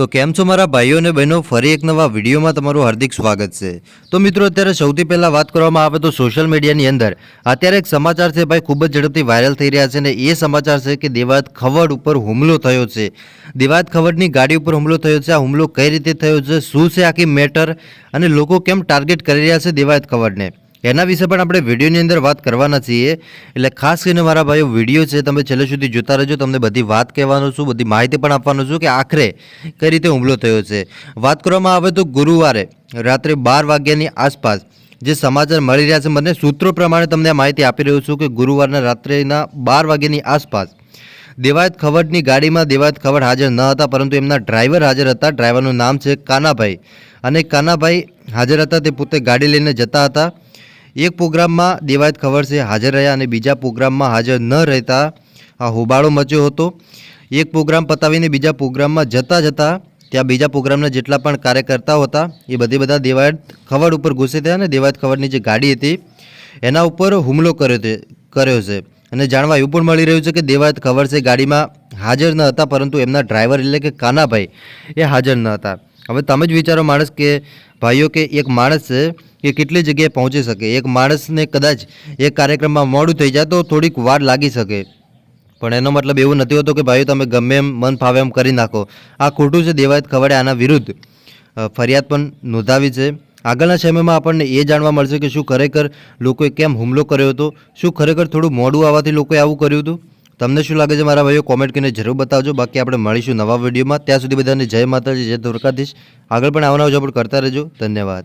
તો કેમ છો મારા ભાઈઓ અને બહેનો? ફરી એક નવા વિડીયોમાં તમારું હાર્દિક સ્વાગત છે. તો મિત્રો, અત્યારે સૌથી પહેલાં વાત કરવામાં આવે તો સોશિયલ મીડિયાની અંદર. અત્યારે એક સમાચાર છે, ભાઈ, ખૂબ જ ઝડપથી વાયરલ થઈ રહ્યા છે અને એ સમાચાર છે કે દેવાયત ખવડ ઉપર હુમલો થયો છે. દેવાયત ખવડની ગાડી ઉપર હુમલો થયો છે. આ હુમલો કઈ રીતે થયો છે? શું છે આખી મેટર અને લોકો કેમ ટાર્ગેટ કરી રહ્યા છે દેવાયત ખવડને? એના વિશે પણ આપણે વિડીયોની અંદર વાત કરવાના છીએ. એટલે ખાસ કરીને મારા ભાઈઓ, વીડિયો છે, તમે છેલ્લે સુધી જોતા રહેજો. તમને બધી વાત કહેવાનો છું, બધી માહિતી પણ આપવાનો છું કે આખરે કઈ રીતે હુમલો થયો છે. વાત કરવામાં આવે તો ગુરુવારે રાત્રે બાર વાગ્યાની આસપાસ જે સમાચાર મળી રહ્યા છે, મને સૂત્રો પ્રમાણે તમને આ માહિતી આપી રહ્યો છું કે ગુરુવારના રાત્રેના બાર વાગ્યાની આસપાસ દેવાયત ખવડની ગાડીમાં દેવાયત ખવડ હાજર ન હતા, પરંતુ એમના ડ્રાઈવર હાજર હતા. ડ્રાઈવરનું નામ છે કાનાભાઈ. અને કાનાભાઈ હાજર હતા, તે પોતે ગાડી લઈને જતા હતા. એક પ્રોગ્રામમાં દેવાયત ખબર છે, હાજર રહ્યા અને બીજા પ્રોગ્રામમાં હાજર ન રહેતા આ હોબાળો મચ્યો હતો. એક પ્રોગ્રામ પતાવીને બીજા પ્રોગ્રામમાં જતાં જતાં ત્યાં બીજા પ્રોગ્રામના જેટલા પણ કાર્યકર્તાઓ હતા, એ બધી બધા દેવાયત ખવડ ઉપર ઘૂસે થયા અને દેવાયત ખવડની જે ગાડી હતી, એના ઉપર હુમલો કર્યો તે, કર્યો છે. અને જાણવા એવું પણ મળી રહ્યું છે કે દેવાયત છે ગાડીમાં હાજર ન હતા, પરંતુ એમના ડ્રાઈવર એટલે કે કાનાભાઈ એ હાજર ન હતા. હવે તમે જ વિચારો માણસ કે, ભાઈઓ કે એક માણસ એ કેટલી જગ્યાએ પહોંચી શકે? એક માણસને કદાચ એક કાર્યક્રમમાં મોડું થઈ જાય તો થોડીક વાર લાગી શકે. પણ એનો મતલબ એવું નથી હોતો કે ભાઈઓ તમે ગમે એમ મન ફાવે એમ કરી નાખો. આ ખોટું છે દેવાયત ખવડે આના વિરુદ્ધ. ફરિયાદ પણ નોંધાવી છે. આગળના સમયમાં આપણને એ જાણવા મળશે કે શું ખરેખર લોકોએ કેમ હુમલો કર્યો હતો? શું ખરેખર થોડું મોડું આવવાથી લોકોએ આવું કર્યું હતું? તમને શું લાગે છે મારા ભાઈઓ? કોમેન્ટ કરીને જરૂર બતાવજો. બાકી આપણે મળીશું નવા વિડીયોમાં. ત્યાં સુધી બધાને જય માતાજી, જય દ્વારકાધીશ. આગળ પણ આવનાર જો પણ કરતા રહેજો. ધન્યવાદ.